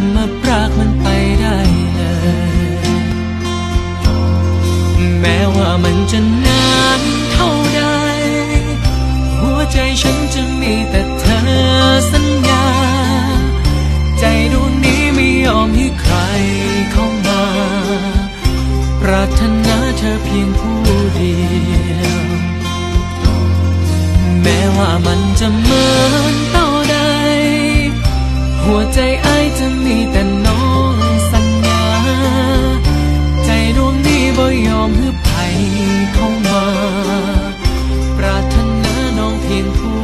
จะมาปรากมันไปได้เลย แม้ว่ามันจะนานเท่าใด หัวใจฉันจะมีแต่เธอสัญญา ใจดวงนี้ไม่ยอมให้ใครเข้ามา ปรารถนาเธอเพียงผู้เดียว แม้ว่ามันจะเหมือนเต่า ใจอาจะมีแต่น้องสัญญา ใจดวงนี้บ่ยอมให้ไผเข้ามา ปรารถนาน้องเพียงผู้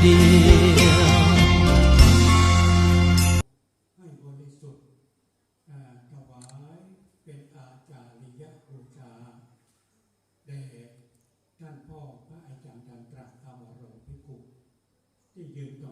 เดียวบท่าวาเป็นอาจาริยบูชาแด่ท่านพ่อพระอาจารย์ดันตระอาวโรภิกขุที่ยืนต่อ